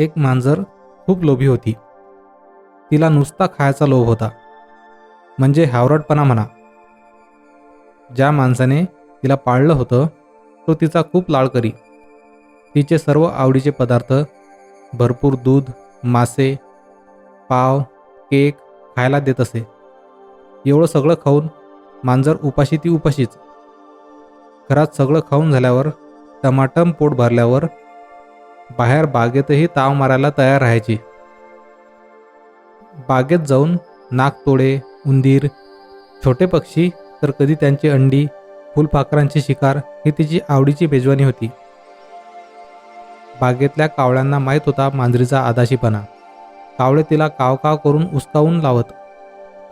एक मांजर खूप लोभी होती. तिला नुसता खायचा लोभ होता. म्हणजे हावरटपणा म्हणा. ज्या माणसाने तिला पाळलं होतं तो तिचा खूप लाळ करी. तिचे सर्व आवडीचे पदार्थ भरपूर दूध मासे पाव केक खायला देत असे. एवढं सगळं खाऊन मांजर उपाशी ती उपाशीच. घरात सगळं खाऊन झाल्यावर टमाटम पोट भरल्यावर बाहेर बागेतही ताव मारायला तयार राहायची. बागेत जाऊन नागतोडे उंदीर छोटे पक्षी तर कधी त्यांची अंडी फुलपाखरांची शिकार ही तिची आवडीची मेजवानी होती. बागेतल्या कावळ्यांना माहीत होता मांजरीचा आदाशीपणा. कावळे तिला काव काव करून उस्तावून लावत.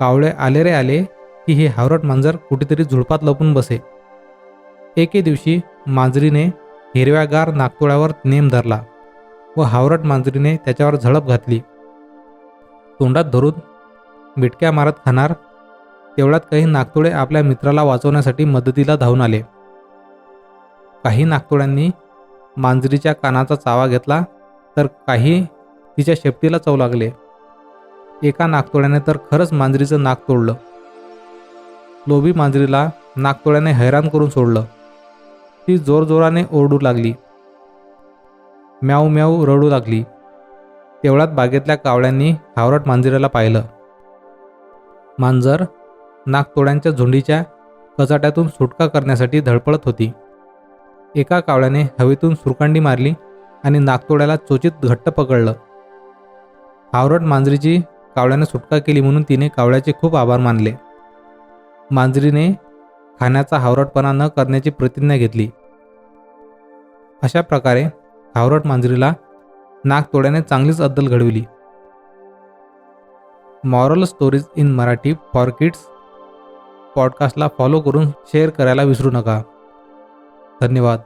कावळे आले रे आले की हे हावरट मांजर कुठेतरी झुडपात लपून बसे. एके दिवशी मांजरीने हिरव्यागार नागतोळ्यावर नेम धरला व हावरट मांजरीने त्याच्यावर झडप घातली. तोंडात धरून मिटक्या मारत खाणार तेवढ्यात काही नागतोडे आपल्या मित्राला वाचवण्यासाठी मदतीला धावून आले. काही नागतोड्यांनी मांजरीच्या कानाचा चावा घेतला तर काही तिच्या शेपटीला चव लागले. एका नागतोड्याने तर खरंच मांजरीचं नाक तोडलं. लोभी मांजरीला नागतोड्याने हैराण करून सोडलं. ती जोरजोराने ओरडू लागली. म्याऊ म्याऊ रडू लागली. तेवढ्यात बागेतल्या कावळ्यांनी हावरट मांजराला पाहिलं. मांजर नागतोड्यांच्या झुंडीच्या कचाट्यातून सुटका करण्यासाठी धडपडत होती. एका कावळ्याने हवेतून सुरकांडी मारली आणि नागतोड्याला चोचीत घट्ट पकडलं. हावरट मांजरीची कावळ्याने सुटका केली म्हणून तिने कावळ्याचे खूप आभार मानले. मांजरीने खाण्याचा हावरटपणा न करण्याची प्रतिज्ञा घेतली. अशा प्रकारे हावरट मांजरीला नागतोड्याने चांगलीच अद्दल घडविली. Moral stories in Marathi for kids पॉडकास्टला follow करून शेअर करायला विसरू नका. धन्यवाद.